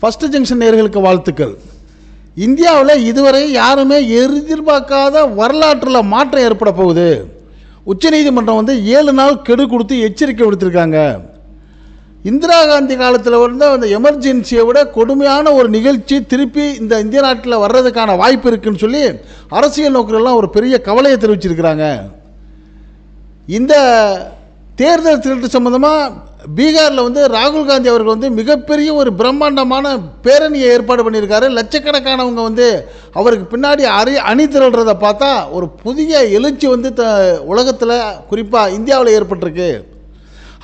First junction நேர்களுக்கு வாழ்த்துக்கள். இந்தியாவில் இதுவரை யாருமே எதிர்பார்க்காத வரலாற்றில் மாற்றம் ஏற்பட போகுது. உச்சநீதிமன்றம் வந்து ஏழு நாள் கெடு கொடுத்து எச்சரிக்கை விடுத்திருக்காங்க. இந்திரா காந்தி காலத்தில் வந்து அந்த எமர்ஜென்சியை விட கொடுமையான ஒரு நிகழ்ச்சி திருப்பி இந்த இந்திய நாட்டில் வர்றதுக்கான வாய்ப்பு இருக்குன்னு சொல்லி அரசியல் நோக்கரெல்லாம் ஒரு பெரிய கவலையை தெரிவிச்சிருக்கிறாங்க. இந்த தேர்தல் திருட்டு சம்மந்தமாக பீகாரில் வந்து ராகுல் காந்தி அவர்கள் வந்து மிகப்பெரிய ஒரு பிரம்மாண்டமான பேரணியை ஏற்பாடு பண்ணியிருக்காரு. லட்சக்கணக்கானவங்க வந்து அவருக்கு பின்னாடி அணி அணி திரள்றதை பார்த்தா ஒரு புதிய எழுச்சி வந்து த உலகத்தில் குறிப்பாக இந்தியாவில் ஏற்பட்டிருக்கு.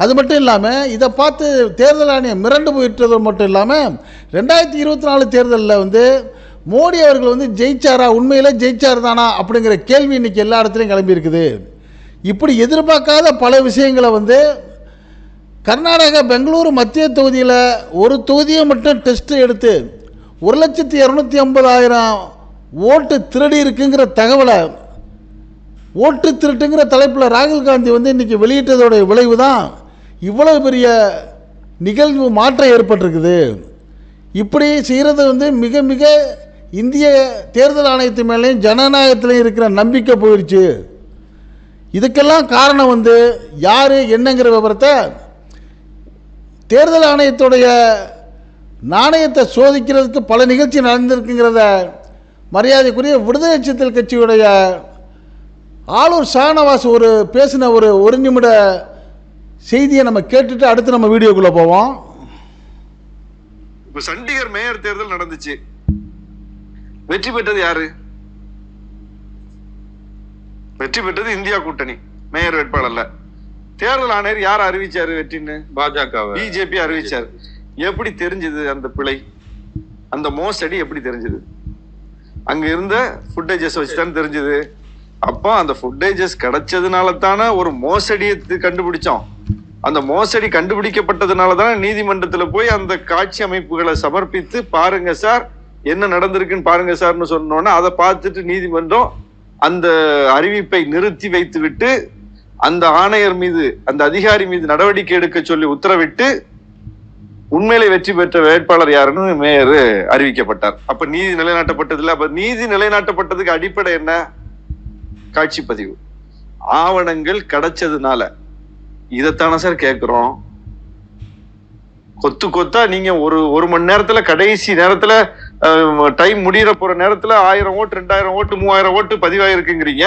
அது மட்டும் இல்லாமல் இதை பார்த்து தேர்தல் ஆணையம் மிரண்டு போயிட்டது மட்டும் இல்லாமல் ரெண்டாயிரத்தி இருபத்தி நாலு தேர்தலில் வந்து மோடி அவர்கள் வந்து ஜெயிச்சாரா? உண்மையில் ஜெயிச்சார் தானா அப்படிங்கிற கேள்வி இன்னைக்கு எல்லா இடத்துலையும் கிளம்பியிருக்குது. இப்படி எதிர்பார்க்காத பல விஷயங்களை வந்து கர்நாடகா பெங்களூரு மத்திய தொகுதியில் ஒரு தொகுதியை மட்டும் டெஸ்ட்டு எடுத்து ஒரு லட்சத்தி இரநூத்தி ஐம்பதாயிரம் ஓட்டு திருடி இருக்குங்கிற தகவலை ஓட்டு திருட்டுங்கிற தலைப்பில் ராகுல் காந்தி வந்து இன்றைக்கி வெளியிட்டதோடைய விளைவு தான் இவ்வளவு பெரிய நிகழ்வு மாற்றம் ஏற்பட்டிருக்குது. இப்படி செய்கிறது வந்து மிக மிக இந்திய தேர்தல் ஆணையத்து மேலேயும் ஜனநாயகத்திலையும் இருக்கிற நம்பிக்கை போயிடுச்சு இதுக்கெல்லாம் காரணம் வந்து யார் என்னங்கிற விவரத்தை தேர்தல் ஆணையத்துடைய நாணயத்தை சோதிக்கிறதுக்கு பல நிகழ்ச்சி நடந்திருக்குங்கிறத மரியாதைக்குரிய விடுதலை சித்தல் கட்சியுடைய ஆளூர் ஷானவாஸ் ஒரு பேசின ஒரு ஒரு நிமிட செய்தியை நம்ம கேட்டுட்டு அடுத்து நம்ம வீடியோக்குள்ளே போவோம். இப்ப சண்டிகர் மேயர் தேர்தல் நடந்துச்சு. வெற்றி பெற்றது யாரு? வெற்றி பெற்றது இந்தியா கூட்டணி. மேயர் வேட்பாளர்ல தேர்தல் ஆணையர் யார் அறிவிச்சாரு வெற்றின்னு? பாஜக பிஜேபி அறிவிச்சாரு. எப்படி தெரிஞ்சது அந்த பிழை? அந்த மோசடி எப்படி தெரிஞ்சது? அங்க இருந்த ஃபுட்டேஜஸ் வச்சு தான் தெரிஞ்சது. அப்போ அந்த ஃபுட்டேஜஸ் கிடைச்சதுனால தானே ஒரு மோசடியை கண்டுபிடிச்சோம். அந்த மோசடி கண்டுபிடிக்கப்பட்டதுனால தானே நீதிமன்றத்துல போய் அந்த காட்சி அமைப்புகளை சமர்ப்பித்து பாருங்க சார் என்ன நடந்திருக்குன்னு பாருங்க சார்னு சொன்னோன்னா அதை பார்த்துட்டு நீதிமன்றம் அந்த அறிவிப்பை நிறுத்தி வைத்துவிட்டு அந்த ஆணையர் மீது அந்த அதிகாரி மீது நடவடிக்கை எடுக்க சொல்லி உத்தரவிட்டு உண்மையிலே வெற்றி பெற்ற வேட்பாளர் யாருன்னு மேயர் அறிவிக்கப்பட்டார். அப்ப நீதி நிலைநாட்டப்பட்டதில்ல. அப்ப நீதி நிலைநாட்டப்பட்டதுக்கு அடிப்படை என்ன? காட்சி பதிவு. ஆவணங்கள் கிடைச்சதுனால. இதைத்தானே சார் கேட்கிறோம். கொத்து கொத்தா நீங்க ஒரு ஒரு மணி நேரத்துல கடைசி நேரத்துல டைம் முடிகிற போகிற நேரத்தில் ஆயிரம் ஓட்டு ரெண்டாயிரம் ஓட்டு மூவாயிரம் ஓட்டு பதிவாயிருக்குங்கிறீங்க.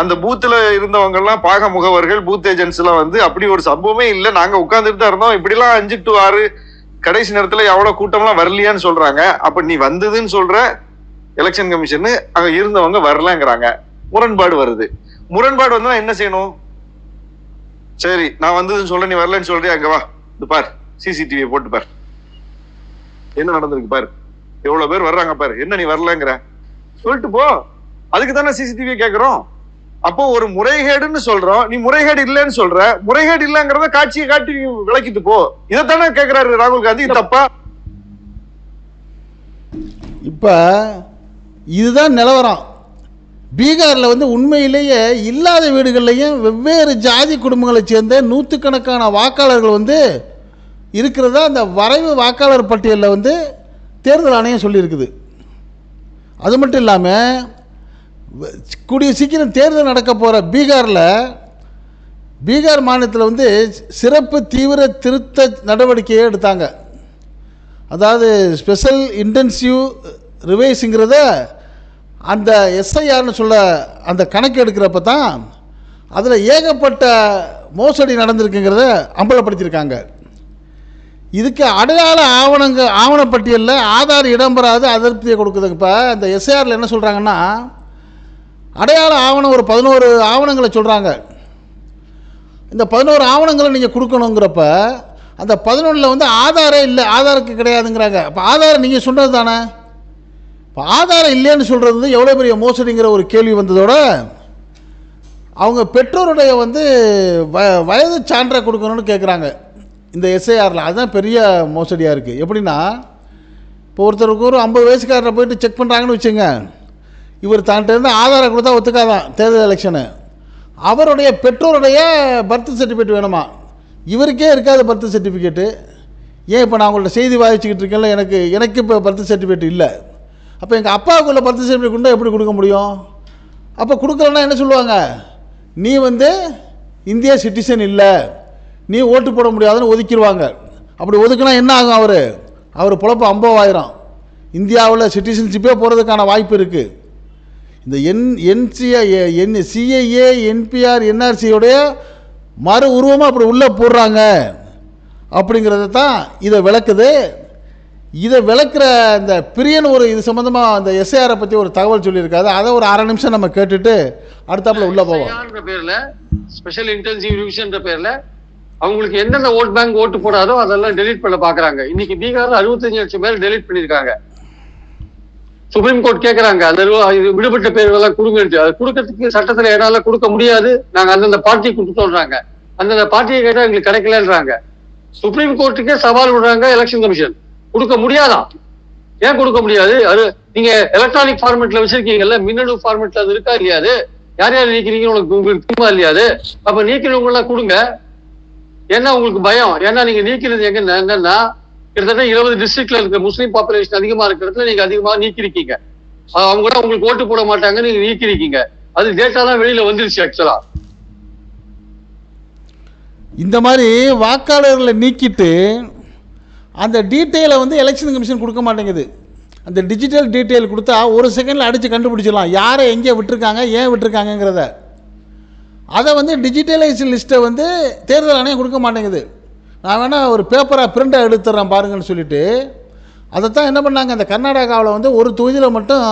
அந்த பூத்தில் இருந்தவங்க எல்லாம் பாக முகவர்கள் பூத் ஏஜென்ட்ஸ்லாம் வந்து அப்படி ஒரு சம்பவமே இல்லை. நாங்கள் உட்காந்துட்டு தான் இருந்தோம். இப்படிலாம் அஞ்சு டு ஆறு கடைசி நேரத்தில் எவ்வளோ கூட்டம்லாம் வரலையான்னு சொல்கிறாங்க அப்போ நீ வந்ததுன்னு சொல்கிற எலெக்ஷன் கமிஷன் அங்கே இருந்தவங்க வரலங்கிறாங்க. முரண்பாடு வருது. முரண்பாடு வந்தா என்ன செய்யணும்? சரி நான் வந்ததுன்னு சொல்ல நீ வரலன்னு சொல்றியா? அங்க வா. இது பார் சிசிடிவியை போட்டு பார். என்ன நடந்திருக்கு பாரு? எவ்வளவு பேர் வர்றாங்க பாரு. என்ன நீ வரலங்கிற? சொல்லிட்டு போ. அதுக்கு தானே சிசிடிவி கேட்கிறோம் அப்போ ஒரு முறைகேடுன்னு சொல்றோம். நீ முறைகேடு இல்லைன்னு சொல்ற. முறைகேடு இல்லைங்கிறத காட்சியை காட்டி நீ விளக்கிட்டு போ. இதைத்தானே கேக்குறாரு ராகுல் காந்தி. தப்பா? இப்ப இதுதான் நிலவரம். பீகாரில் வந்து உண்மையிலேயே இல்லாத வீடுகள்லையும் வெவ்வேறு ஜாதி குடும்பங்களை சேர்ந்த நூற்றுக்கணக்கான வாக்காளர்கள் வந்து இருக்கிறதா அந்த வரைவு வாக்காளர் பட்டியலில் வந்து தேர்தல் ஆணையம் சொல்லியிருக்குது. அது மட்டும் இல்லாமல் கூடிய சீக்கிரம் தேர்தல் நடக்க போகிற பீகாரில் பீகார் மாநிலத்தில் வந்து சிறப்பு தீவிர திருத்த நடவடிக்கையை எடுத்தாங்க. அதாவது ஸ்பெஷல் இன்டென்சிவ் ரிவைஸுங்கிறத அந்த எஸ்ஐஆர்னு சொல்ல அந்த கணக்கு எடுக்கிறப்ப தான் அதில் ஏகப்பட்ட மோசடி நடந்திருக்குங்கிறத அம்பலப்படுத்தியிருக்காங்க. இதுக்கு அடையாள ஆவணங்க ஆவணப்பட்டியலில் ஆதார் இடம்பெறாத அதிருப்தியை கொடுக்குதுங்க. இப்போ இந்த எஸ்ஐஆரில் என்ன சொல்கிறாங்கன்னா அடையாள ஆவணம் ஒரு பதினோரு ஆவணங்களை சொல்கிறாங்க இந்த பதினோரு ஆவணங்களை நீங்கள் கொடுக்கணுங்கிறப்ப அந்த பதினொன்றில் வந்து ஆதாரே இல்லை ஆதாருக்கு கிடையாதுங்கிறாங்க. அப்போ ஆதாரம் நீங்கள் சொன்னது தானே? இப்போ ஆதாரம் இல்லைன்னு சொல்கிறது வந்து எவ்வளோ பெரிய மோசடிங்கிற ஒரு கேள்வி வந்ததோட அவங்க பெற்றோருடைய வந்து வ வயது சான்றை கொடுக்கணும்னு கேட்குறாங்க இந்த எஸ்ஐஆரில் அதுதான் பெரிய மோசடியாக இருக்குது எப்படின்னா இப்போ ஒருத்தருக்கு ஒரு ஐம்பது வயசுக்காரரை போயிட்டு செக் பண்ணுறாங்கன்னு வச்சுங்க இவர் தான்கிட்டருந்து ஆதாரம் கொடுத்தா ஒத்துக்காதான் தேர்தல் எலெக்ஷனு அவருடைய பெற்றோருடைய பர்த் சர்டிஃபிகேட் வேணுமா? இவருக்கே இருக்காது பர்த் சர்டிஃபிகேட்டு ஏன் இப்போ நான் உங்கள்ட்ட செய்தி வாதிச்சுக்கிட்டு இருக்கேன்ல எனக்கு எனக்கு இப்போ பர்த் சர்டிஃபிகேட் இல்லை. அப்போ எங்கள் அப்பாவுக்குள்ள பர்த் சர்டிஃபிகேட் கொண்டு எப்படி கொடுக்க முடியும்? அப்போ கொடுக்கலன்னா என்ன சொல்லுவாங்க? நீ வந்து இந்திய சிட்டிசன் இல்லை. நீ ஓட்டு போட முடியாதுன்னு ஒதுக்கிடுவாங்க. அப்படி ஒதுக்குனா என்ன ஆகும் அவர்? அவர் பொழப்பு ஐம்பதாயிரம் இந்தியாவில் சிட்டிசன்ஷிப்பே போகிறதுக்கான வாய்ப்பு இருக்குது இந்த N NCA N CIA NPR என்ஆர்சியோடைய மறு உருவமாக அப்படி உள்ளே போடுறாங்க. அப்படிங்கிறத தான் இதை விளக்குது. இதை விளக்குற இந்த பிரியன் ஒரு இது சம்மந்தமாக அந்த எஸ்ஏஆரை பற்றி ஒரு தகவல் சொல்லியிருக்காது அதை ஒரு அரை நிமிஷம் நம்ம கேட்டுட்டு அடுத்தாப்புல உள்ளே போவோம். பேரில் ஸ்பெஷல் இன்டென்சிவ் டிவிஷன் பேரில் அவங்களுக்கு எந்தெந்த ஓட் பேங்க் ஓட்டு போடாதோ அதெல்லாம் டெலீட் பண்ண பாக்குறாங்க. இன்னைக்கு பீகார்ல அறுபத்தஞ்சு லட்சம் பேர் டெலீட் பண்ணிருக்காங்க சுப்ரீம் கோர்ட் கேக்குறாங்க. அந்த விடுபட்ட பேர்கள் எல்லாம் அது கொடுக்கறதுக்கு சட்டத்துல என்னால கொடுக்க முடியாது. நாங்க அந்தந்த பார்ட்டி சொல்றாங்க. அந்தந்த பார்ட்டியை கேட்டா எங்களுக்கு கிடைக்கலன்றாங்க. சுப்ரீம் கோர்ட்டுக்கே சவால் விடுறாங்க எலெக்ஷன் கமிஷன் கொடுக்க முடியாதா? ஏன் கொடுக்க முடியாது? அது நீங்க எலக்ட்ரானிக் ஃபார்மேட்ல வச்சிருக்கீங்கல்ல மின்னணு ஃபார்மேட்ல அது இருக்கா இல்லையாது யார் யார் நீக்கிறீங்க உங்களுக்கு உங்களுக்கு தெரியுமா இல்லையாது அப்ப நீக்கிறவங்க எல்லாம் கொடுங்க. ஏன்னா உங்களுக்கு பயம்? ஏன்னா நீங்க நீக்கிறது எங்க என்னன்னா கிட்டத்தட்ட இருபது டிஸ்ட்ரிக்ட்ல இருக்க முஸ்லீம் பாப்புலேஷன் அதிகமா இருக்கிற இடத்துல நீங்க அதிகமா நீக்கிருக்கீங்க. அவங்க கூட உங்களுக்கு ஓட்டு போட மாட்டாங்க நீங்க நீக்கிருக்கீங்க. அது டேட்டா தான் வெளியில வந்துருச்சு ஆக்சுவலா இந்த மாதிரி வாக்காளர்களை நீக்கிட்டு அந்த டீட்டெயிலை வந்து எலெக்ஷன் கமிஷன் கொடுக்க மாட்டேங்குது. அந்த டிஜிட்டல் டீட்டெயில் கொடுத்தா ஒரு செகண்டில் அடித்து கண்டுபிடிச்சிடலாம். யாரை எங்கே விட்டுருக்காங்க ஏன் விட்டுருக்காங்கங்கிறத. அதை வந்து டிஜிட்டலைசேஷன் லிஸ்ட்டை வந்து தேர்தல் ஆணையம் கொடுக்க மாட்டேங்குது. நான் வேணால் ஒரு பேப்பராக பிரிண்டாக எடுத்துட்றேன் பாருங்கன்னு சொல்லிட்டு அதைத்தான் என்ன பண்ணாங்க அந்த கர்நாடகாவில் வந்து ஒரு தொகுதியில் மட்டும்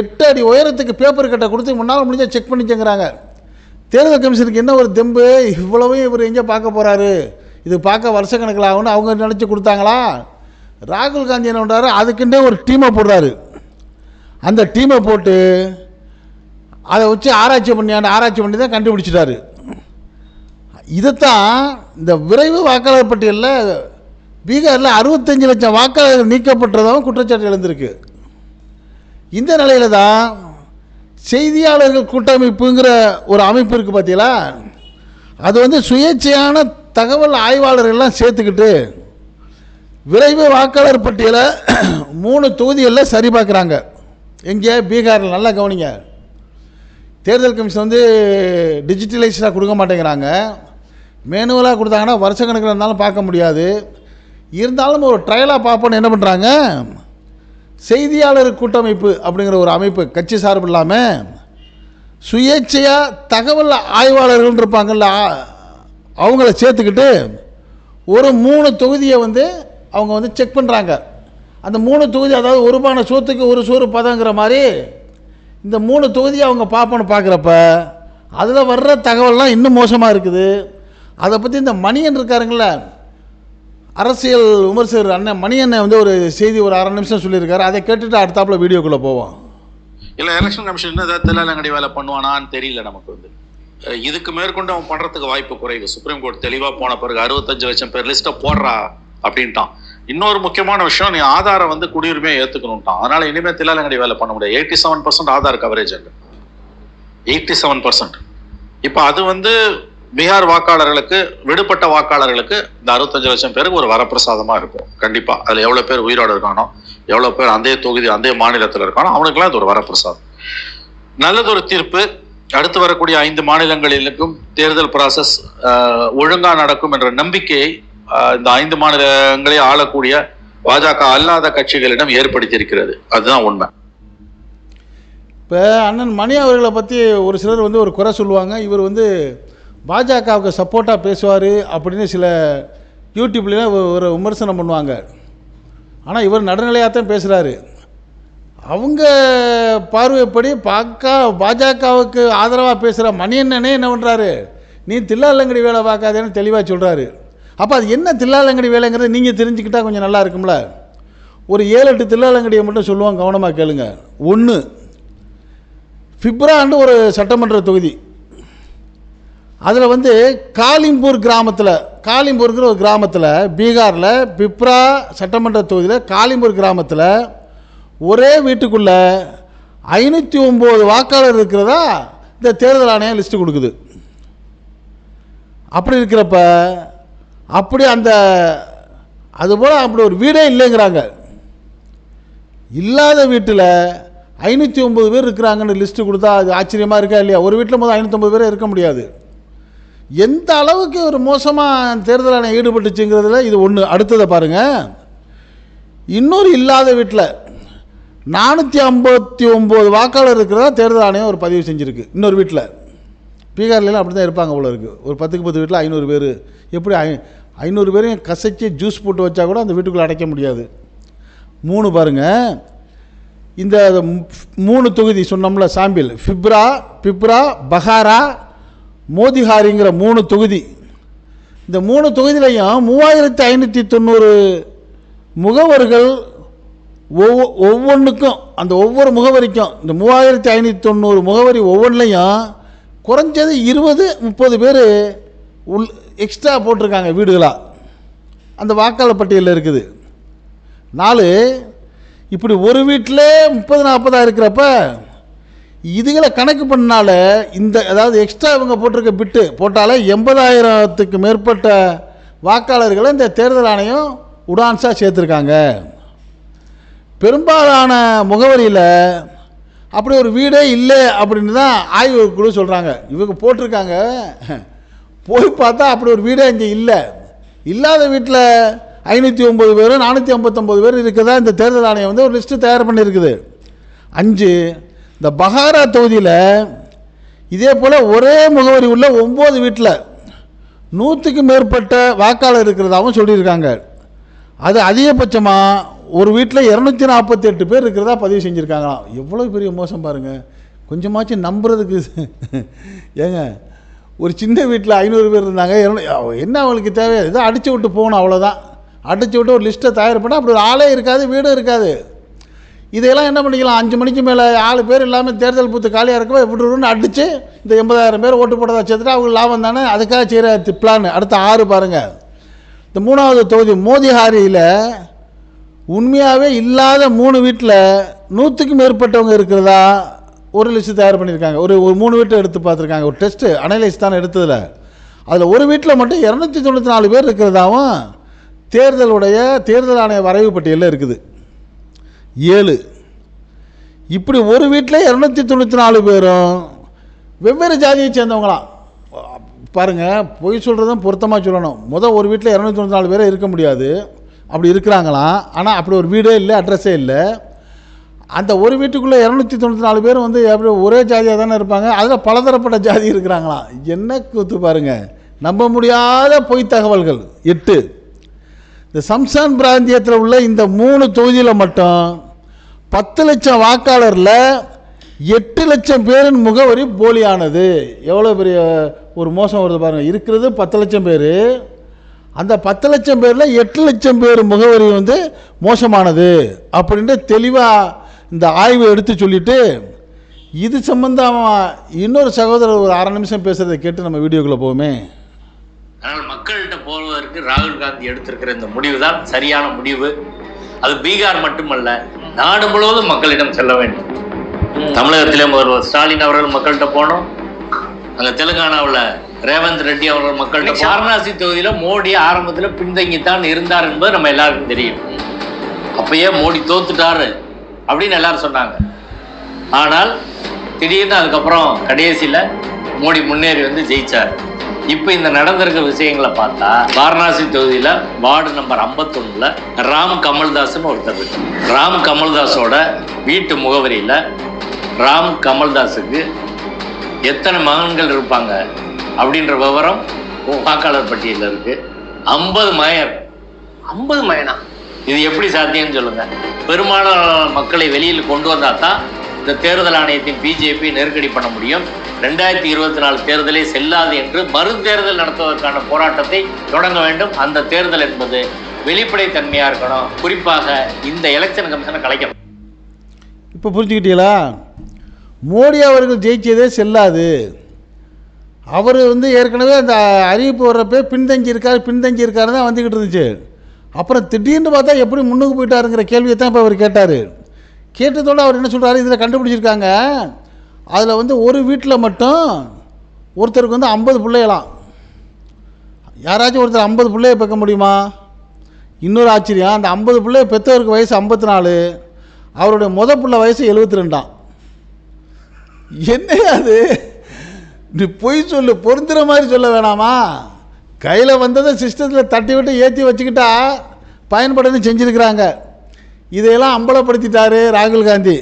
எட்டு அடி உயரத்துக்கு பேப்பர் கட்டை கொடுத்து முன்னால் முடிஞ்சால் செக் பண்ணிச்சேங்கிறாங்க தேர்தல் கமிஷனுக்கு என்ன ஒரு தெம்பு? இவ்வளவும் இவர் எங்கே பார்க்க போகிறாரு இது பார்க்க வருஷக்கணக்கில் ஆகும்னு அவங்க நினச்சி கொடுத்தாங்களா? ராகுல் காந்தி என்ன பண்ணுறாரு அதுக்குன்னே ஒரு டீமை போடுறாரு. அந்த டீமை போட்டு அதை வச்சு ஆராய்ச்சி பண்ணி ஆராய்ச்சி பண்ணி தான் கண்டுபிடிச்சிட்டாரு. இதைத்தான் இந்த விரைவு வாக்காளர் பட்டியலில் பீகாரில் அறுபத்தஞ்சு லட்சம் வாக்காளர்கள் நீக்கப்பட்டதாகவும் குற்றச்சாட்டு எழுந்திருக்கு. இந்த நிலையில் தான் செய்தியாளர்கள் கூட்டமைப்புங்கிற ஒரு அமைப்பு இருக்குது பார்த்தீங்களா அது வந்து சுயேட்சையான தகவல் ஆய்வாளர்கள்லாம் சேர்த்துக்கிட்டு விரைவு வாக்காளர் பட்டியலை மூணு தொகுதிகளில் சரி பார்க்குறாங்க. எங்கே பீகாரில். நல்லா கவனிங்க. தேர்தல் கமிஷன் வந்து டிஜிட்டலைஸ்டாக கொடுக்க மாட்டேங்கிறாங்க. மேனுவலாக கொடுத்தாங்கன்னா வருஷ கணக்கில் இருந்தாலும் பார்க்க முடியாது. இருந்தாலும் ஒரு ட்ரையலாக பார்ப்போன்னு என்ன பண்ணுறாங்க செய்தியாளர் கூட்டமைப்பு அப்படிங்கிற ஒரு அமைப்பு கட்சி சார்பு இல்லாமல் சுயேட்சையாக தகவல் ஆய்வாளர்கள் இருப்பாங்கல்ல அவங்கள சேர்த்துக்கிட்டு ஒரு மூணு தொகுதியை வந்து அவங்க வந்து செக் பண்ணுறாங்க அந்த மூணு தொகுதி அதாவது ஒரு சோத்துக்கு ஒரு சோறு பதங்கிற மாதிரி இந்த மூணு தொகுதியை அவங்க பார்ப்போன்னு பார்க்குறப்ப அதில் வர்ற தகவல்லாம் இன்னும் மோசமாக இருக்குது. அதை பற்றி இந்த மணியன் இருக்காருங்கள அரசியல் விமர்சகர் அண்ணன் மணியண்ணன் வந்து ஒரு செய்தி ஒரு அரை நிமிஷம் சொல்லியிருக்காரு. அதை கேட்டுட்டு அடுத்தாப்புல வீடியோக்குள்ளே போவோம். இல்லை எலெக்ஷன் கமிஷன் இன்னும் ஏதாவது தில்லாலங்கடி வேலை பண்ணுவானான்னு தெரியல நமக்கு வந்து. இதுக்கு மேற்கொண்டு அவன் பண்ணுறதுக்கு வாய்ப்பு குறைவு. சுப்ரீம் கோர்ட் தெளிவாக போன பிறகு அறுபத்தஞ்சு லட்சம் பேர் லிஸ்ட்டை போடுறா அப்படின்ட்டான். இன்னொரு முக்கியமான விஷயம் நீ ஆதாரை வந்து குடியுரிமையை ஏற்றுக்கணும்ட்டான் அதனால இனிமேல் தில்லாலங்கடி வேலை பண்ண முடியாது. Eighty seven percent Aadhaar coverage அங்கே. எயிட்டி செவன் பர்சன்ட் இப்போ அது வந்து பீகார் வாக்காளர்களுக்கு விடுபட்ட வாக்காளர்களுக்கு இந்த அறுபத்தஞ்சு லட்சம் பேருக்கு ஒரு வரப்பிரசாதமாக இருக்கும். கண்டிப்பாக அதில் எவ்வளோ பேர் உயிரோடு இருக்கானோ எவ்வளோ பேர் அந்த தொகுதி அந்த மாநிலத்தில் இருக்கானோ அவனுக்குலாம் இது ஒரு வரப்பிரசாதம். நல்லதொரு தீர்ப்பு அடுத்து வரக்கூடிய ஐந்து மாநிலங்களிலும் தேர்தல் ப்ராசஸ் ஒழுங்காக நடக்கும் என்ற நம்பிக்கையை இந்த ஐந்து மாநிலங்களை ஆளக்கூடிய பாஜக அல்லாத கட்சிகளிடம் ஏற்படுத்தியிருக்கிறது. அதுதான் உண்மை. இப்போ அண்ணன் மணி அவர்களை பற்றி ஒரு சிலர் வந்து ஒரு குறை சொல்லுவாங்க. இவர் வந்து பாஜகவுக்கு சப்போர்ட்டாக பேசுவார் அப்படின்னு சில யூடியூப்லாம் ஒரு விமர்சனம் பண்ணுவாங்க. ஆனால் இவர் நடுநிலையாக தான் பேசுகிறாரு அவங்க பார்வைப்படி பாக்கா பாஜகவுக்கு ஆதரவாக பேசுகிற மணியண்ணனே என்ன பண்ணுறாரு நீ தில்லாலங்கடி வேலை பார்க்காதேன்னு தெளிவாக சொல்கிறாரு அப்போ அது என்ன தில்லாலங்கடி வேலைங்கிறத நீங்கள் தெரிஞ்சுக்கிட்டால் கொஞ்சம் நல்லா இருக்கும்ல. ஒரு ஏழு எட்டு தில்லாலங்கடியை மட்டும் சொல்லுவோம் கவனமாக கேளுங்க. ஒன்று பிப்ராண்டு ஒரு சட்டமன்ற தொகுதி. அதில் வந்து காலிம்பூர் கிராமத்தில் காலிம்பூருங்கிற ஒரு கிராமத்தில் பீகாரில் பிப்ரா சட்டமன்ற தொகுதியில் காலிம்பூர் கிராமத்தில் ஒரே வீட்டுக்குள்ளே ஐநூற்றி ஒம்பது வாக்காளர் இருக்கிறதா இந்த தேர்தல் ஆணையம் லிஸ்ட்டு கொடுக்குது. அப்படி இருக்கிறப்ப அப்படி அந்த அதுபோல் அப்படி ஒரு வீடே இல்லைங்கிறாங்க. இல்லாத வீட்டில் ஐநூற்றி ஒம்பது பேர் இருக்கிறாங்கன்னு லிஸ்ட்டு கொடுத்தா அது ஆச்சரியமாக இருக்கா இல்லையா? ஒரு வீட்டில் முதல் ஐநூற்றம்பது பேர் இருக்க முடியாது. எந்த அளவுக்கு ஒரு மோசமாக தேர்தல் ஆணையம் ஈடுபட்டுச்சுங்கிறதுல இது ஒன்று அடுத்ததை பாருங்கள் இன்னொரு இல்லாத வீட்டில் நானூற்றி ஐம்பத்தி ஒம்பது வாக்காளர் இருக்கிறதா தேர்தல் ஆணையம் ஒரு பதிவு செஞ்சுருக்கு. இன்னொரு வீட்டில். பீகார்லாம் அப்படி தான் இருப்பாங்க போல இருக்குது ஒரு பத்துக்கு பத்து வீட்டில் ஐநூறு பேர். எப்படி ஐ ஐநூறு பேரையும் கசைச்சி ஜூஸ் போட்டு வச்சா கூட அந்த வீட்டுக்குள்ளே அடைக்க முடியாது. மூணு பாருங்கள் இந்த மூணு தொகுதி சொன்னோம்ல சாம்பிள் ஃபிப்ரா பிப்ரா பஹாரா மோதிஹாரிங்கிற மூணு தொகுதி. இந்த மூணு தொகுதியிலையும் மூவாயிரத்தி ஐநூற்றி தொண்ணூறு முகவர்கள் ஒவ்வொ ஒவ்வொன்றுக்கும் அந்த ஒவ்வொரு முகவரிக்கும் இந்த மூவாயிரத்தி ஐநூற்றி தொண்ணூறு முகவரி ஒவ்வொன்றிலையும் குறைஞ்சது இருபது முப்பது பேர் உள் எக்ஸ்ட்ரா போட்டிருக்காங்க வீடுகளாக அந்த வாக்காளர் பட்டியலில் இருக்குது. நாலு இப்படி ஒரு வீட்டில் முப்பது நாற்பதாக இருக்கிறப்ப இதுகளை கணக்கு பண்ணால இந்த அதாவது எக்ஸ்ட்ரா இவங்க போட்டிருக்க பிட்டு போட்டாலே எண்பதாயிரத்துக்கு மேற்பட்ட வாக்காளர்களை இந்த தேர்தல் ஆணையம் உடான்ஸாக சேர்த்துருக்காங்க. பெரும்பாலான முகவரியில் அப்படி ஒரு வீடே இல்லை அப்படின்னு தான் ஆய்வு குழு சொல்கிறாங்க இவங்க போட்டிருக்காங்க. போய் பார்த்தா அப்படி ஒரு வீடே இங்கே இல்லை. இல்லாத வீட்டில் ஐநூற்றி ஒம்பது பேர் நானூற்றி ஐம்பத்தொம்பது பேர் இருக்கிறதா இந்த தேர்தல் ஆணையம் வந்து ஒரு லிஸ்ட்டு தயார் பண்ணியிருக்குது அஞ்சு இந்த பஹாரா தொகுதியில் இதே போல் ஒரே முகவரி உள்ள ஒம்பது வீட்டில் நூற்றுக்கு மேற்பட்ட வாக்காளர் இருக்கிறதாகவும் சொல்லியிருக்காங்க. அது அதிகபட்சமாக ஒரு வீட்டில் இரநூத்தி நாற்பத்தி எட்டு பேர் இருக்கிறதா பதிவு செஞ்சுருக்காங்களாம். எவ்வளோ பெரிய மோசம் பாருங்கள் கொஞ்சமாச்சும் நம்புறதுக்கு ஏங்க ஒரு சின்ன வீட்டில் ஐநூறு பேர் இருந்தாங்க என்ன அவங்களுக்கு தேவை? ஏதோ அடித்து விட்டு போகணும் அவ்வளோதான் அடித்து விட்டு ஒரு லிஸ்ட்டை தயார் பண்ணால் அப்படி ஒரு ஆளே இருக்காது வீடும் இருக்காது. இதையெல்லாம் என்ன பண்ணிக்கலாம்? அஞ்சு மணிக்கு மேலே ஆளு பேர் இல்லாமல் தேர்தல் பூத்து காலியாக இருக்கவோ விட்டுருன்னு அடித்து இந்த எண்பதாயிரம் பேர் ஓட்டு போட்டதா சேர்த்துட்டு அவங்க லாபம் தானே? அதுக்காக செய்கிற பிளான் அடுத்த ஆறு பாருங்கள் இந்த மூணாவது தொகுதி மோதிஹாரியில் உண்மையாகவே இல்லாத மூணு வீட்டில் நூற்றுக்கும் மேற்பட்டவங்க இருக்கிறதா? ஒரு லிஸ்ட்டு தயார் பண்ணியிருக்காங்க. ஒரு ஒரு மூணு வீட்டை எடுத்து பார்த்துருக்காங்க. ஒரு டெஸ்ட்டு அனலைஸ் தானே எடுத்ததில். அதில் ஒரு வீட்டில் மட்டும் இரநூத்தி தொண்ணூற்றி நாலு பேர் இருக்கிறதாவும் தேர்தலுடைய தேர்தல் ஆணைய வரைவு பட்டியலில் இருக்குது. ஏழு. இப்படி ஒரு வீட்டில் இரநூத்தி தொண்ணூற்றி நாலு பேரும் வெவ்வேறு ஜாதியை சேர்ந்தவங்களாம் பாருங்கள் பொய் சொல்கிறதும் பொருத்தமாக சொல்லணும். முதல் ஒரு வீட்டில் இரநூத்தி தொண்ணூற்றி நாலு பேர் இருக்க முடியாது. அப்படி இருக்கிறாங்களாம். ஆனால் அப்படி ஒரு வீடே இல்லை அட்ரஸே இல்லை. அந்த ஒரு வீட்டுக்குள்ளே இரநூத்தி தொண்ணூற்றி நாலு பேர் வந்து எப்படி ஒரே ஜாதியாக தானே இருப்பாங்க. அதில் பலதரப்பட்ட ஜாதி இருக்கிறாங்களாம். என்ன கூத்து பாருங்க. நம்ப முடியாத பொய் தகவல்கள். எட்டு. இந்த சம்சான் பிராந்தியத்தில் உள்ள இந்த மூணு தொகுதியில் மட்டும் பத்து லட்சம் வாக்காளரில் எட்டு லட்சம் பேரின் முகவரி போலியானது. எவ்வளோ பெரிய ஒரு மோசம் வருது பாருங்கள் இருக்கிறது பத்து லட்சம் பேர். அந்த பத்து லட்சம் பேரில் எட்டு லட்சம் பேர் முகவரி வந்து மோசமானது. அப்படின்ட்டு தெளிவாக இந்த ஆய்வு எடுத்து சொல்லிட்டு இது சம்பந்தமாக இன்னொரு சகோதரர் ஒரு அரை நிமிஷம் பேசுகிறத கேட்டு நம்ம வீடியோக்குள்ளே போவோமே. ஆனால் மக்கள்கிட்ட போவதற்கு ராகுல் காந்தி எடுத்திருக்கிற இந்த முடிவு தான் சரியான முடிவு. அது பீகார் மட்டுமல்ல நாடு முழுவதும் மக்களிடம் செல்ல வேண்டும். தமிழகத்திலே முதல்வர் ஸ்டாலின் அவர்கள் மக்கள்கிட்ட போனோம். அங்க தெலுங்கானாவுல ரேவந்த் ரெட்டி அவர்கள் மக்கள்கிட்ட வாரணாசி தொகுதியில மோடி ஆரம்பத்துல பின்தங்கித்தான் இருந்தார் என்பது நம்ம எல்லாருக்கும் தெரியும். அப்பயே மோடி தோத்துட்டாரு. அப்படின்னு எல்லாரும் சொன்னாங்க. ஆனால் திடீர்னு அதுக்கப்புறம் கடைசியில் மோடி முன்னேறி வந்து ஜெயிச்சார். இப்போ இந்த நடந்திருக்க விஷயங்களை பார்த்தா வாரணாசி தொகுதியில் வார்டு நம்பர் 51 ராம் கமல்தாஸ்னு ஒருத்தர் இருக்கு. ராம் கமல்தாஸோட வீட்டு முகவரியில் ராம் கமல்தாஸுக்கு எத்தனை மகன்கள் இருப்பாங்க அப்படின்ற விவரம் வாக்காளர் பட்டியலில் இருக்குது ஐம்பது மயர். ஐம்பது மயனா? இது எப்படி சாத்தியம்னு சொல்லுங்க. பெரும்பாலான மக்களை வெளியில் கொண்டு வந்தால் தான் இந்த தேர்தல் ஆணையத்தின் பிஜேபி நெருக்கடி பண்ண முடியும். ரெண்டாயிரத்தி இருபத்தி நாலு தேர்தலே செல்லாது என்று மறு தேர்தல் நடத்துவதற்கான போராட்டத்தை தொடங்க வேண்டும். அந்த தேர்தல் என்பது வெளிப்படைத்தன்மையா இருக்கணும். குறிப்பாக இந்த எலெக்ஷன் கமிஷனை கலைக்கணும். இப்போ புரிஞ்சுக்கிட்டீங்களா? மோடி அவர்கள் ஜெயிச்சதே செல்லாது. அவர் வந்து ஏற்கனவே அந்த அறிவிப்பு வர்றப்பே பின்தங்கி இருக்கார் பின்தங்கி இருக்காரு தான் வந்துக்கிட்டு இருந்துச்சு. அப்புறம் திடீர்னு பார்த்தா எப்படி முன்னுக்கு போயிட்டாருங்கிற கேள்வியை தான் இப்போ அவர் கேட்டார். கேட்டதோடு அவர் என்ன சொல்கிறாரு இதில் கண்டுபிடிச்சிருக்காங்க. அதில் வந்து ஒரு வீட்டில் மட்டும் ஒருத்தருக்கு வந்து ஐம்பது பிள்ளைகளாம் யாராச்சும் ஒருத்தர் ஐம்பது பிள்ளைய பார்க்க முடியுமா? இன்னொரு ஆச்சரியம் அந்த ஐம்பது பிள்ளைய பெற்றவருக்கு வயசு ஐம்பத்தி நாலு அவருடைய முத பிள்ளை வயசு எழுபத்தி ரெண்டாம் என்ன அது? நீ பொய் சொல்லு பொருந்துற மாதிரி சொல்ல வேணாமா? கையில் வந்ததை சிஸ்டத்தில் தட்டி விட்டு ஏற்றி வச்சுக்கிட்டா பயன்படன்னு செஞ்சுருக்கிறாங்க. இதையெல்லாம் அம்பலப்படுத்திட்டாரு ராகுல் காந்தி.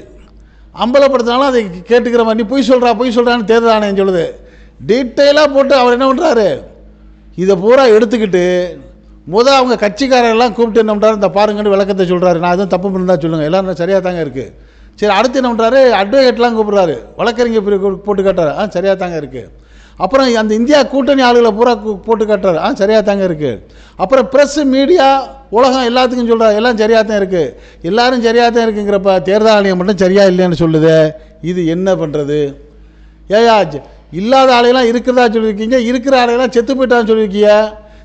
அம்பலப்படுத்தினாலும் அதை கேட்டுக்கிற மாதிரி நீ பொய் சொல்கிறா பொய் சொல்கிறான்னு தேர்தல் ஆணையம் சொல்லுது. டீட்டெயிலாக போட்டு அவர் என்ன பண்ணுறாரு இதை பூரா எடுத்துக்கிட்டு முதல் அவங்க கட்சிக்காரர்கள்லாம் கூப்பிட்டு என்ன பண்ணுறாரு இந்த பாருங்கன்னு விளக்கத்தை சொல்கிறாரு நான் எதுவும் தப்பு பண்ணா சொல்லுங்கள் எல்லாம் சரியாக தாங்க இருக்குது சரி அடுத்து என்ன பண்ணுறாரு அட்வொகேட்லாம் கூப்பிட்றாரு. வழக்கறிஞர் போட்டு கேட்டார் ஆ சரியாக தாங்க இருக்குது அப்புறம் அந்த இந்தியா கூட்டணி ஆளுகளை பூரா போட்டு கட்டுறாரு. ஆ சரியாக தாங்க இருக்குது அப்புறம் ப்ரெஸ்ஸு மீடியா உலகம் எல்லாத்துக்கும் சொல்கிறா எல்லாம் சரியாக தான் இருக்குது எல்லோரும் சரியாக தான் இருக்குங்கிறப்ப தேர்தல் ஆணையம் மட்டும் சரியாக இல்லைன்னு சொல்லுது. இது என்ன பண்ணுறது ஏயா ஜ- இல்லாத ஆலையெல்லாம் இருக்கிறதா சொல்லியிருக்கீங்க? இருக்கிற ஆலையெல்லாம் செத்து போயிட்டான்னு சொல்லியிருக்கீங்க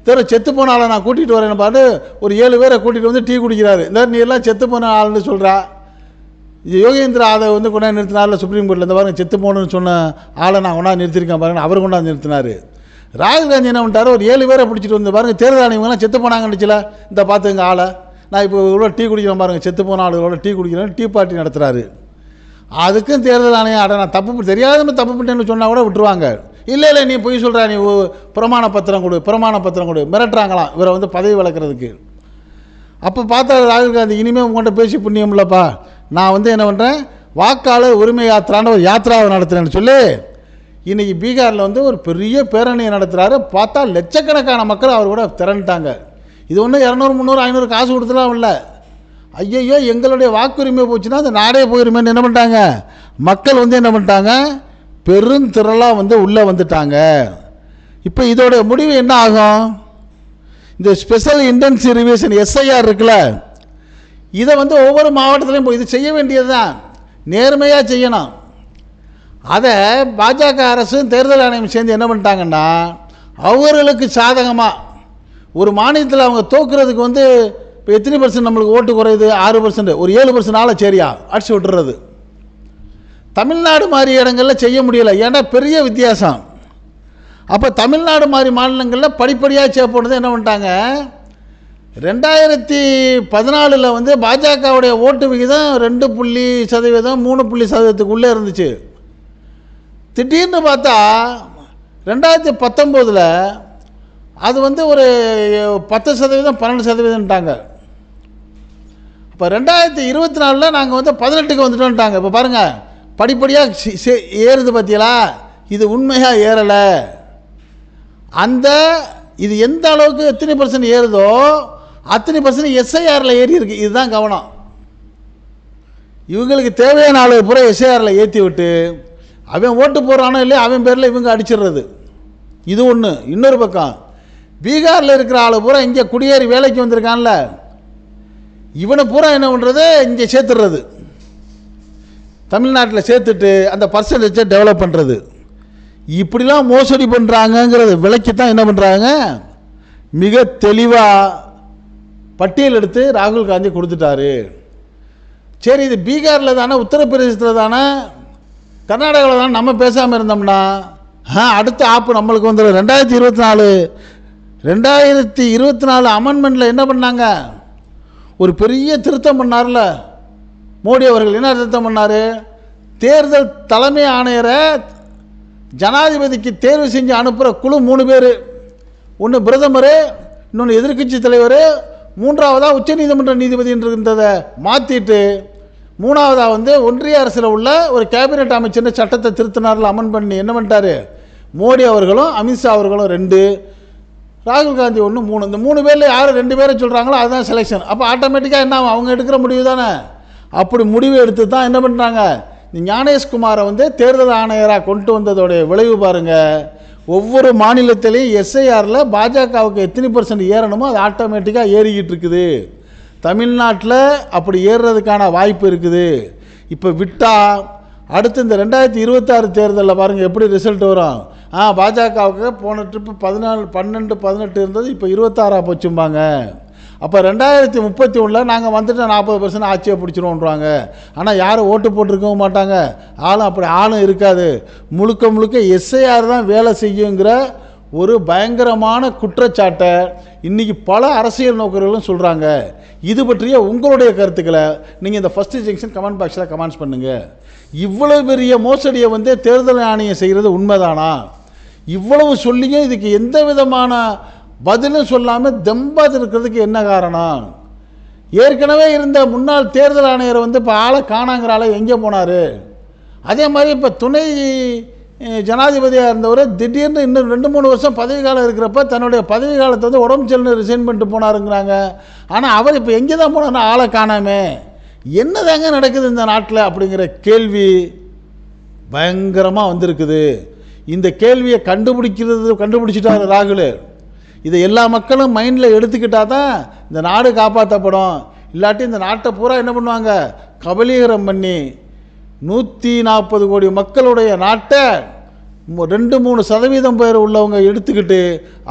தெரு செத்து போன ஆளை நான் கூட்டிகிட்டு வரேன்னு பார்த்து ஒரு ஏழு பேரை கூட்டிகிட்டு வந்து டீ குடிக்கிறாரு. இந்த நீ எல்லாம் செத்து போன ஆளுன்னு சொல்கிறா யோகேந்திர அதை வந்து கொண்டாந்து நிறுத்தினார்ல சுப்ரீம் கோர்ட்டில் இந்த பாருங்க செத்து போகணும்னு சொன்ன ஆளை நான் கொண்டாந்து நிறுத்திருக்கேன் பாருங்க அவர் கொண்டாந்து நிறுத்தினார். ராகுல் காந்தி என்ன பண்ணிட்டார்? ஒரு ஏழு பேரை பிடிச்சிட்டு வந்து பாருங்க தேர்தல் ஆணையங்கள்லாம் செத்து போனாங்கன்னுச்சுல இந்த பார்த்துங்க ஆளை. நான் இப்போ இவ்வளோ டீ குடிக்கிறேன் பாருங்க செத்து போன ஆளுகளோட டீ குடிக்கிறேன் டீ பார்ட்டி நடத்துகிறாரு அதுக்கும் தேர்தல் ஆணையம் அட நான் தப்பு தெரியாத தெரியாதவங்க தப்பு பண்ணிட்டேன்னு சொன்னால் கூட விட்டுருவாங்க. இல்லை இல்லை நீ பொய் சொல்கிற நீ பிரமாண பத்திரம் கொடு பிரமாண பத்திரம் கொடு மிரட்டுறாங்களாம் இவரை வந்து பதவி வளர்க்குறதுக்கு அப்போ பார்த்தா ராகுல் காந்தி இனிமேல் உங்கள்கிட்ட பேசி புண்ணியம் இல்லைப்பா. நான் வந்து என்ன பண்ணுறேன் வாக்காளர் உரிமை யாத்திரான்னு ஒரு யாத்திராவை நடத்துகிறேன்னு சொல்லி இன்றைக்கி பீகாரில் வந்து ஒரு பெரிய பேரணியை நடத்துகிறாரு பார்த்தா லட்சக்கணக்கான மக்கள் அவர் கூட திரண்டுட்டாங்க இது ஒன்றும் இரநூறு முந்நூறு ஐநூறு காசு கொடுத்துலாம் இல்லை. ஐயையோ எங்களுடைய வாக்குரிமை போச்சுன்னா அந்த நாடே போயிருமேன்னு என்ன பண்ணிட்டாங்க? மக்கள் வந்து என்ன பண்ணிட்டாங்க? பெருந்திரளாக வந்து உள்ளே வந்துட்டாங்க. இப்போ இதோட முடிவு என்ன ஆகும்? இந்த ஸ்பெஷல் இன்டென்சி ரிவிஷன் எஸ்ஐஆர் இருக்குல்ல இதை வந்து ஒவ்வொரு மாவட்டத்திலையும் போய் இது செய்ய வேண்டியது தான் நேர்மையாக செய்யணும். அதை பாஜக அரசும் தேர்தல் ஆணையம் சேர்ந்து என்ன பண்ணிட்டாங்கன்னா அவர்களுக்கு சாதகமாக ஒரு மாநிலத்தில் அவங்க தோக்குறதுக்கு வந்து இப்போ எத்தனை பர்சன்ட் நம்மளுக்கு ஓட்டு குறையுது? ஆறு பர்சன்ட் ஒரு ஏழு பர்சன்ட் சரியா அடிச்சு விட்டுறது. தமிழ்நாடு மாதிரி இடங்களில் செய்ய முடியலை. ஏன்னா பெரிய வித்தியாசம். அப்போ தமிழ்நாடு மாதிரி மாநிலங்களில் படிப்படியாக சேப்போனது என்ன பண்ணிட்டாங்க? ரெண்டாயிரத்தி பதினாலில் வந்து பாஜகவுடைய ஓட்டு விகிதம் ரெண்டு புள்ளி சதவீதம் மூணு புள்ளி சதவீதத்துக்குள்ளே இருந்துச்சு. திடீர்னு பார்த்தா ரெண்டாயிரத்தி பத்தொம்போதில் அது வந்து ஒரு பத்து சதவீதம் பன்னெண்டு சதவீதம்ட்டாங்க இப்போ ரெண்டாயிரத்தி இருபத்தி நாலில் நாங்கள் வந்து பதினெட்டுக்கு வந்துட்டோம்ட்டாங்க இப்போ பாருங்கள் படிப்படியாக ஏறுது பார்த்தீங்களா இது உண்மையாக ஏறலை? அந்த இது எந்த அளவுக்கு எத்தனை பர்சன்ட் ஏறுதோ அத்தனை பர்சன்ட் எஸ்ஐஆரில் ஏறி இருக்கு. இதுதான் கவனம். இவங்களுக்கு தேவையான ஆளு பூரா எஸ்ஐஆரில் ஏற்றி விட்டு அவன் ஓட்டு போடுறானோ இல்லையோ அவன் பேரில் இவங்க அடிச்சிடுறது. இது ஒன்று இன்னொரு பக்கம் பீகாரில் இருக்கிற ஆளு பூரா இங்கே குடியேறி வேலைக்கு வந்திருக்கான்ல. இவனை பூரா என்ன பண்ணுறது இங்கே சேர்த்துடுறது. தமிழ்நாட்டில் சேர்த்துட்டு அந்த பர்சன்டேஜை டெவலப் பண்ணுறது இப்படிலாம் மோசடி பண்ணுறாங்கங்கிறத விலைக்கு தான் என்ன பண்ணுறாங்க மிக தெளிவாக பட்டியல் எடுத்து ராகுல் காந்தி கொடுத்துட்டாரு. சரி இது பீகாரில் தானே உத்தரப்பிரதேசத்தில் தானே கர்நாடகாவில் தானே நம்ம பேசாமல் இருந்தோம்னா? ஆ அடுத்த ஆப்பு நம்மளுக்கு வந்துடும் ரெண்டாயிரத்தி இருபத்தி நாலு ரெண்டாயிரத்தி இருபத்தி நாலு அமெண்ட்மெண்ட்டில் என்ன பண்ணாங்க? ஒரு பெரிய திருத்தம் பண்ணார்ல. மோடி அவர்கள் என்ன திருத்தம் பண்ணார்? தேர்தல் தலைமை ஆணையரை ஜனாதிபதிக்கு தேர்வு செஞ்சு அனுப்புகிற குழு மூணு பேர். ஒன்று பிரதமர் இன்னொன்று எதிர்க்கட்சி தலைவர் மூன்றாவதாக உச்சநீதிமன்ற நீதிபதின்றதை மாற்றிட்டு மூணாவதாக வந்து ஒன்றிய அரசில் உள்ள ஒரு கேபினெட் அமைச்சர்னு சட்டத்தை திருத்தினாரில் அமன் பண்ணி என்ன பண்ணிட்டாரு? மோடி அவர்களும் அமித்ஷா அவர்களும் ரெண்டு ராகுல் காந்தி ஒன்று மூணு. இந்த மூணு பேரில் யார் ரெண்டு பேரை சொல்கிறாங்களோ அதுதான் செலெக்ஷன் அப்போ ஆட்டோமேட்டிக்காக என்ன ஆகும்? அவங்க எடுக்கிற முடிவு தானே? அப்படி முடிவு எடுத்து தான் என்ன பண்ணுறாங்க இந்த ஞானேஷ்குமாரை வந்து தேர்தல் ஆணையராக கொண்டு வந்ததோடைய விளைவு பாருங்கள் ஒவ்வொரு மாநிலத்திலையும் எஸ்ஐஆரில் பாஜகவுக்கு எத்தனை பர்சன்ட் ஏறணுமோ அது ஆட்டோமேட்டிக்காக ஏறிக்கிட்டு இருக்குது. தமிழ்நாட்டில் அப்படி ஏறுறதுக்கான வாய்ப்பு இருக்குது. இப்போ விட்டால் அடுத்து இந்த ரெண்டாயிரத்தி இருபத்தாறு தேர்தலில் பாருங்கள் எப்படி ரிசல்ட் வரும். ஆ பாஜகவுக்கு போன ட்ரிப்பு பதினாலு பன்னெண்டு பதினெட்டு இருந்தது இப்போ இருபத்தாறாக போச்சும்பாங்க. அப்போ ரெண்டாயிரத்தி முப்பத்தி ஒன்றில் நாங்கள் வந்துட்டு நாற்பது பர்சன்ட் ஆட்சியை பிடிச்சிருவோன்றாங்க. ஆனால் யாரும் ஓட்டு போட்டிருக்கவும் மாட்டாங்க. ஆளும் அப்படி ஆளும் இருக்காது. முழுக்க முழுக்க எஸ்ஐஆர் தான் வேலை செய்யுங்கிற ஒரு பயங்கரமான குற்றச்சாட்டை இன்றைக்கி பல அரசியல் நோக்கர்களும் சொல்கிறாங்க இது பற்றிய உங்களுடைய கருத்துக்களை நீங்கள் இந்த ஃபஸ்ட்டு ஜங்ஷன் கமெண்ட் பாக்ஸில் கமெண்ட்ஸ் பண்ணுங்கள் இவ்வளவு பெரிய மோசடியை வந்து தேர்தல் ஆணையம் செய்கிறது உண்மைதானா? இவ்வளவு சொல்லியும் இதுக்கு எந்த விதமான பதிலும் சொல்லாமல் தெம்பாது இருக்கிறதுக்கு என்ன காரணம்? ஏற்கனவே இருந்த முன்னாள் தேர்தல் ஆணையர் வந்து இப்போ ஆளை காணாங்கிற ஆளை எங்கே போனார்? அதே மாதிரி இப்போ துணை ஜனாதிபதியாக இருந்தவர் திடீர்னு இன்னும் ரெண்டு மூணு வருஷம் பதவி காலம் இருக்கிறப்ப தன்னுடைய பதவி காலத்தை வந்து உடம்பு சரியில்லை ரிசைன் பண்ணிட்டு போனாருங்கிறாங்க. ஆனால் அவர் இப்போ எங்கே தான் போனார்னா ஆளை காணாமே. என்னதாங்க நடக்குது இந்த நாட்டில் அப்படிங்கிற கேள்வி பயங்கரமாக வந்திருக்குது. இந்த கேள்வியை கண்டுபிடிக்கிறது கண்டுபிடிச்சிட்டாரு ராகுல். இதை எல்லா மக்களும் மைண்டில் எடுத்துக்கிட்டால் தான் இந்த நாடு காப்பாற்றப்படும் இல்லாட்டி இந்த நாட்டை பூரா என்ன பண்ணுவாங்க? கபலீகரம் பண்ணி நூற்றி நாற்பது கோடி மக்களுடைய நாட்டை ரெண்டு மூணு சதவீதம் பேர் உள்ளவங்க எடுத்துக்கிட்டு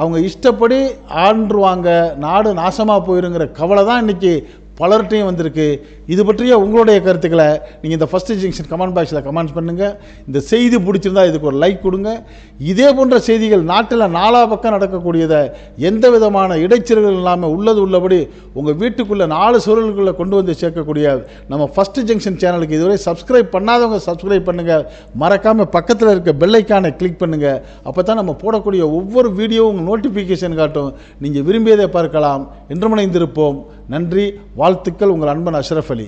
அவங்க இஷ்டப்படி ஆண்டுருவாங்க. நாடு நாசமாக போயிருங்கிற கவலை தான் இன்றைக்கி பலர்கிட்டையும் வந்திருக்கு. இது பற்றிய உங்களுடைய கருத்துக்களை நீங்கள் இந்த ஃபஸ்ட் ஜங்ஷன் கமெண்ட் பாக்ஸில் கமெண்ட்ஸ் பண்ணுங்கள் இந்த செய்தி பிடிச்சிருந்தா இதுக்கு ஒரு லைக் கொடுங்க. இதே போன்ற செய்திகள் நாட்டில் நாலா பக்கம் நடக்கக்கூடியதை எந்த விதமான இடைச்சல்கள் இல்லாமல் உள்ளது உள்ளபடி உங்கள் வீட்டுக்குள்ளே நாலு சுருளுக்குள்ளே கொண்டு வந்து சேர்க்கக்கூடிய நம்ம ஃபஸ்ட் ஜங்ஷன் சேனலுக்கு இதுவரை சப்ஸ்கிரைப் பண்ணாதவங்க சப்ஸ்கிரைப் பண்ணுங்கள் மறக்காமல் பக்கத்தில் இருக்க பெல்லைக்கானை கிளிக் பண்ணுங்கள் அப்போ தான் நம்ம போடக்கூடிய ஒவ்வொரு வீடியோவும் நோட்டிஃபிகேஷன் காட்டும். நீங்கள் விரும்பியதை பார்க்கலாம். இன்றுமணைந்திருப்போம் நன்றி வாழ்த்துக்கள் உங்கள் அன்பன் அஷ்ரஃப் அலி.